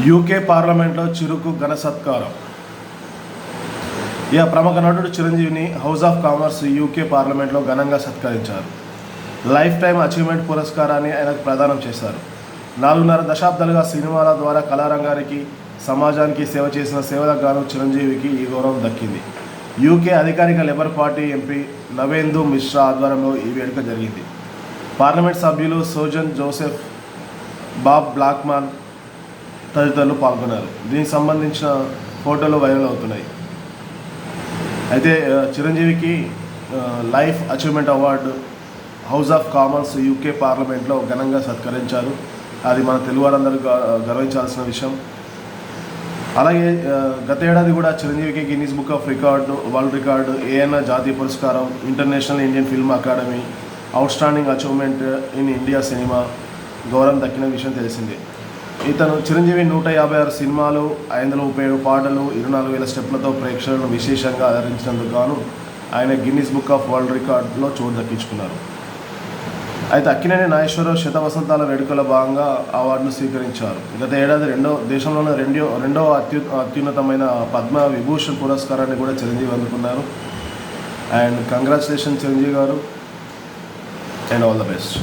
UK పార్లమెంట్లో చిరుకు ఘన సత్కారం. ఇక ప్రముఖ నటుడు చిరంజీవిని హౌస్ ఆఫ్ కామర్స్ యూకే పార్లమెంట్లో ఘనంగా సత్కరించారు. లైఫ్ టైం అచీవ్మెంట్ పురస్కారాన్ని ఆయనకు ప్రదానం చేశారు. నాలుగున్నర దశాబ్దాలుగా సినిమాల ద్వారా కళారంగానికి సమాజానికి సేవ చేసిన సేవలకు గాను చిరంజీవికి ఈ గౌరవం దక్కింది. యూకే అధికారిక Labour party MP Navendu Mishra ఆధ్వర్యంలో ఈ వేడుక జరిగింది. పార్లమెంట్ సభ్యులు సోజన్ జోసెఫ్ బాబ్ బ్లాక్మాన్ తదితరులు పాల్గొన్నారు. దీనికి సంబంధించిన ఫోటోలు వైరల్ అవుతున్నాయి. అయితే చిరంజీవికి life achievement award house of commons UK పార్లమెంట్లో ఘనంగా సత్కరించారు. అది మన తెలుగు వారందరూ గ- గర్వించాల్సిన విషయం. అలాగే గతేడాది గత ఏడాది కూడా చిరంజీవికి Guinness book of record world record ANR జాతీయ పురస్కారం international Indian film academy outstanding achievement in India cinema గౌరవం దక్కిన విషయం తెలిసిందే. ఇతను చిరంజీవి నూట యాభై ఆరు సినిమాలు ఐదు ముప్పై ఏడు పాటలు ఇరవై నాలుగు వేల స్టెప్లతో ప్రేక్షకులను విశేషంగా ఆదరించినందుకు గాను ఆయన గిన్నీస్ బుక్ ఆఫ్ వరల్డ్ రికార్డులో చోటు దక్కించుకున్నారు. అయితే అక్కినేని నాగేశ్వరరావు శతవసంతాల వేడుకల భాగంగా అవార్డును స్వీకరించారు. గత ఏడాది రెండో దేశంలోనే రెండో రెండవ అత్యు అత్యున్నతమైన పద్మ విభూషణ్ పురస్కారాన్ని కూడా చిరంజీవి అందుకున్నారు. అండ్ కంగ్రాచులేషన్ చిరంజీవి గారు అండ్ ఆల్ ద బెస్ట్.